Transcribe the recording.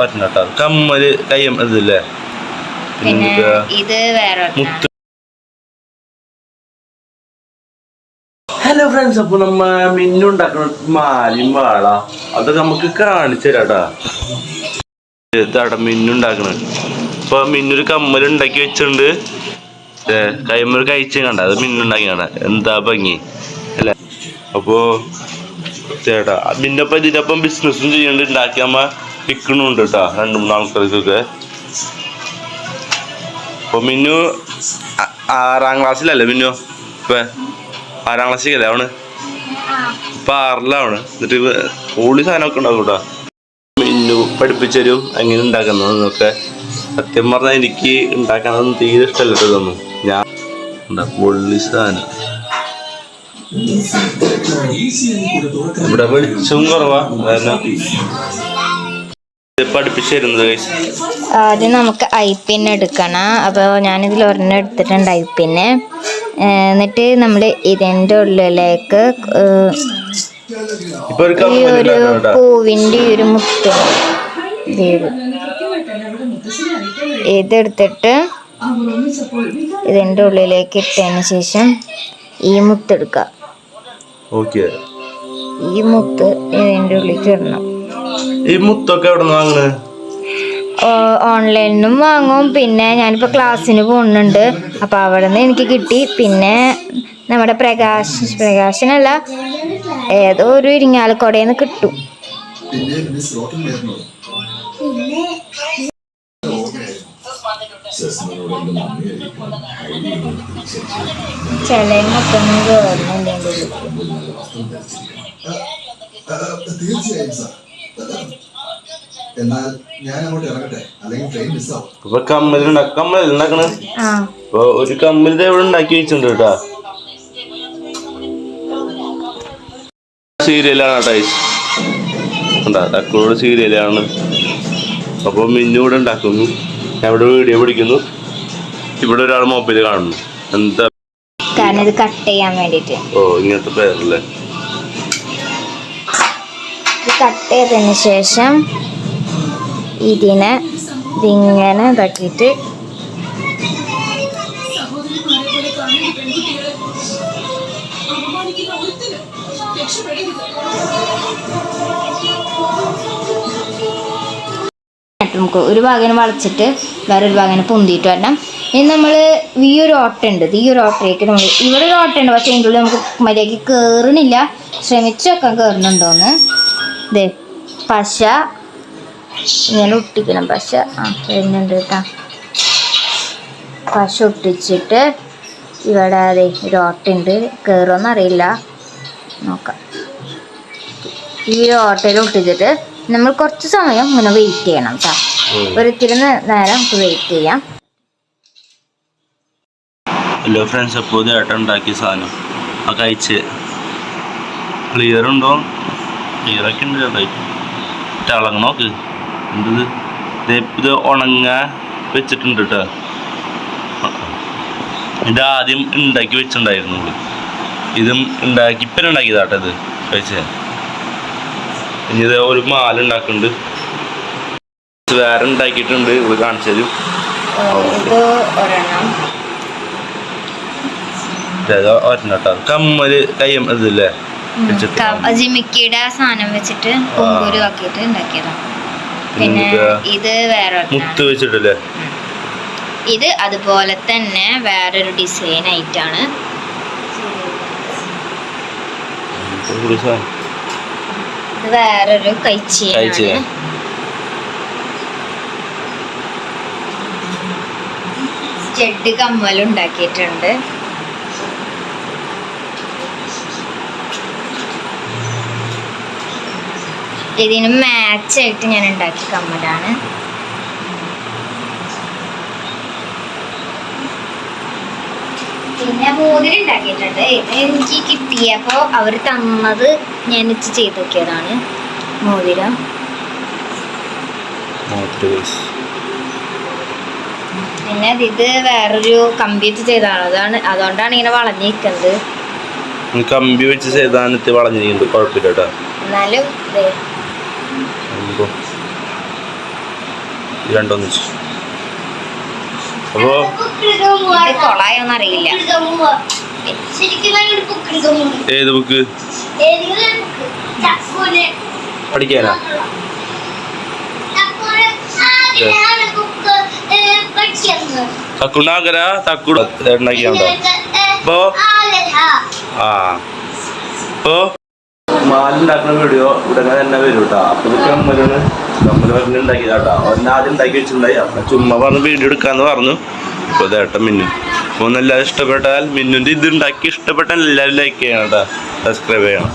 ഒരെണ്ണട്ടോ. കമ്മൽ കയ്യം ഇതില്ലേ? പിന്നെ പിന്നെ ഇത് വേറെ ഒരെണ്ണം. മുത്ത്. ഹലോ ഫ്രണ്ട്സ് അപ്പൊ നമ്മ മിന്നുണ്ടാക്കണ മാലിയും വാള. അതൊക്കെ നമുക്ക് കാണിച്ചു തരാട്ടാ ഇതാട മിന്നുണ്ടാക്കണ ഇപ്പൊ മിന്നൊരു കമ്മൽ ഉണ്ടാക്കി വെച്ചിട്ടുണ്ട്. കൈമ്മൽ കഴിച്ചു കണ്ട. അത് മിന്നുണ്ടാക്കി കണ്ട എന്താ ഭംഗി? അല്ലെ? അപ്പോ ചേട്ടാ മിന്നപ്പം ഇതിനൊപ്പം ബിസിനസ്സും ചെയ്യുന്നുണ്ട്. ഉണ്ടാക്കി അമ്മ വിൽക്കണുണ്ട് കേട്ടാ രണ്ട് മൂന്ന് ആൾക്കാർക്കൊക്കെ അപ്പൊ മിന്നു ആറാം ക്ലാസ്സിലല്ലേ മിന്നു? ഇപ്പൊ ആറാം ക്ലാസ്സിലല്ലേ അവണ് ഇപ്പൊ ആറിലാണ്. എന്നിട്ട് കൂടി ഓളി സാധനമൊക്കെ ഉണ്ടാവും കേട്ടോ മിന്നു പഠിപ്പിച്ചരും എങ്ങനെ ഉണ്ടാക്കുന്നതൊക്കെ. സത്യം പറഞ്ഞാൽ എനിക്ക് ഉണ്ടാക്കാനൊന്നും തീരെ ഇഷ്ടമല്ല ഇതൊന്നും. ഞാൻ പൊള്ളി സാധനം. ഇവിടെ വെളിച്ചവും കുറവാ. കാരണം ഇത് പഠിപ്പിച്ചു തരുന്നത് ആദ്യം നമുക്ക് ഐ പിൻ എടുക്കണം. അപ്പോൾ ഞാനിതിൽ ഒരെണ്ണം എടുത്തിട്ടുണ്ട് ഐ പിന്ന് എന്നിട്ട് നമ്മൾ ഇതിന്റെ ഉള്ളിലേക്ക് ഈ ഒരു പൂവിന്റെ ഒരു മുത്ത്. ഇത്. ഇത്. ഇതെടുത്തിട്ട് ഇതിന്റെ ഉള്ളിലേക്ക് ഇട്ടതിന് ശേഷം ഈ മുത്തെടുക്കുക ഈ മുത്ത് ഇതിന്റെ ഉള്ളിലേക്ക് ഇടണം. ഈ മുത്തൊക്കെ എവിടെ നിന്ന് ഓൺലൈനും വാങ്ങും. പിന്നെ ഞാനിപ്പോൾ ക്ലാസ്സിന് പോകുന്നുണ്ട് അപ്പോൾ അവിടെ നിന്ന് എനിക്ക് കിട്ടി. പിന്നെ നമ്മുടെ പ്രകാശ് പ്രകാശനല്ല ഏതോ ഒരു ഇരിങ്ങാലക്കുടയിൽ നിന്ന് കിട്ടും ചില മൊത്തം തീർച്ചയായും സാർ. എന്നാൽ ഞാൻ അങ്ങോട്ട് ഇറങ്ങട്ടെ? അല്ലെങ്കിൽ ട്രെയിൻ മിസ്സാവും ഇപ്പൊ ഉണ്ടാക്ക കമ്മൽ ഉണ്ടാക്കണ ആ. ഇപ്പൊ ഒരു കമ്മൽ ഇവിടെ ഉണ്ടാക്കി വെച്ചിട്ടുണ്ട് കേട്ടാ. സീരിയലാണ് കേട്ടോ തക്കളോട് സീരിയലാണ്. അപ്പൊ മിന്നു ഇവിടെ ഉണ്ടാക്കുന്നു. ഞാൻ ഇവിടെ വീഡിയോ പിടിക്കുന്നു. ഇവിടെ ഒരാൾ മൊബൈൽ കാണുന്നു. എന്താ? കാരണം ഇത് കട്ട് ചെയ്യാൻ വേണ്ടിട്ട്. ഓ ഇങ്ങനത്തെ പേരല്ലേ? കട്ട് ചെയ്തതിന് ശേഷം ഇതിനെ ഇതിങ്ങനെ ഇതാക്കിയിട്ട് നമുക്ക് ഒരു ഭാഗം വളച്ചിട്ട് വേറൊരു ഭാഗം പൊന്തിയിട്ട് വരണം. ഇനി നമ്മൾ ഈ ഒരു ഓട്ട ഉണ്ട്. ഈ ഒരു ഓട്ടയിലേക്ക് നമ്മൾ ഇവിടെ ഒരു ഓട്ട ഉണ്ട്. പക്ഷേ ഇതിന്റെ ഉള്ളിൽ നമുക്ക് മര്യാദയ്ക്ക് കയറണില്ല ശ്രമിച്ചു വെക്കാൻ കയറുന്നുണ്ടോന്ന് ഇതേ പശ ഇങ്ങനെ ഒട്ടിക്കണം. പശ ആ വരുന്നുണ്ട് കേട്ടോ. പശ ഒട്ടിച്ചിട്ട് ഇവിടെ അതെ ഒരു ഓട്ടയുണ്ട്. കയറുമെന്ന് അറിയില്ല. നോക്കാം. ഈ ഓട്ടയിൽ ഒട്ടിച്ചിട്ട് നമ്മൾ കുറച്ച് സമയം ഇങ്ങനെ വെയിറ്റ് ചെയ്യണം കേട്ടോ ഒരിത്തിരി നേരം നമുക്ക് വെയിറ്റ് ചെയ്യാം. ഹലോ ഫ്രണ്ട്സ് അപ്പോൾ ഏട്ടൻ ഉണ്ടാക്കിയ സാധനം. ആ കഴിച്ച്. ക്ലിയർ ഉണ്ടോ? ക്ലിയർ ഒക്കെ ഉണ്ട് ചേട്ടായിട്ട് തിളങ്ങ് നോക്ക്. ദേ ഇത് ഉണങ്ങ വെച്ചിട്ടുണ്ട് കേട്ടോ ഇത് ആദ്യം ഉണ്ടാക്കി വെച്ചിട്ടുണ്ടായിരുന്നു ഇതും. ഉണ്ടാക്കി ഇപ്പം ഉണ്ടാക്കിയതാട്ടോ ഇത്. ഇനി ഇത് ഒരു മാല ഉണ്ടാക്കുന്നുണ്ട് വേറെ ഉണ്ടാക്കിയിട്ടുണ്ട് ഇവിടെ കാണിച്ചു ഇത് ഒരെണ്ണം. ഒരെണ്ണം കേട്ടോ കമ്മൽ കൈ ഇതില്ലേ ജിമിക്കിയുടെ സാധനം വെച്ചിട്ട് പൊങ്കൂര് ആക്കിയിട്ട് ഉണ്ടാക്കിയതാണ് പിന്നെ ഇത് വേറെ. മുത്ത് വെച്ചിട്ടല്ലേ? ഇത് അതുപോലെ തന്നെ വേറൊരു ഡിസൈൻ ആയിട്ടാണ്. വേറൊരു കൈച്ചിയാണ് കൈച്ചീന. സ്റ്റഡ് കമ്മലും ഉണ്ടാക്കിയിട്ടുണ്ട് ഇതിന് മാച്ച് ആയിട്ട് ഞാൻ ഉണ്ടാക്കിയ കമ്മലാണ്. പിന്നെ മോതിരം ഉണ്ടാക്കിയിട്ടുണ്ട്. ഇത് എനിക്ക് കിട്ടിയപ്പോ അവർ തന്നത് ഞാൻ വെച്ച് ചെയ്ത് നോക്കിയതാണ് മോതിരം. പിന്നെ ഇത് വേറൊരു കമ്പ്യൂട്ടർ ചെയ്തതാണ്. അതാണ് അതുകൊണ്ടാണ് ഇങ്ങനെ വളഞ്ഞിരിക്കുന്നത്. കമ്പി വെച്ച് ചെയ്താനത്ത് വളഞ്ഞിരിക്കുന്നുണ്ട് കുഴപ്പമില്ല കേട്ടോ എന്നാലും ഈ രണ്ടൊന്നിച്ച് അപ്പോ അറിയില്ല. ഏത് ബുക്ക് പഠിക്കാനാ? തക്കുണ്ടാക്കര തക്കുട ഉണ്ടാക്കിയാണ്ടോ അപ്പോ? ആ. അപ്പോ? മാലുണ്ടാക്കുന്ന വീഡിയോ ഉടനെ തന്നെ വരും കേട്ടോ അപ്പൊ ഇത് നമ്മൾ പറഞ്ഞ് ഉണ്ടാക്കിയതാ കേട്ടോ അവൻ ആദ്യം ഉണ്ടാക്കി വെച്ചിട്ടുണ്ടായി. ചുമ്മാ പറഞ്ഞ് വീഡിയോ എടുക്കാന്ന് പറഞ്ഞു. അപ്പൊ ഇതേട്ടൻ മിന്നു. അപ്പൊ എല്ലാവരും ഇഷ്ടപ്പെട്ടാൽ മിന്നുന്റെ ഇത് ഉണ്ടാക്കി ഇഷ്ടപ്പെട്ടാൽ എല്ലാവരും ലൈക്ക് ചെയ്യണം കേട്ടോ. സബ്സ്ക്രൈബ് ചെയ്യണം.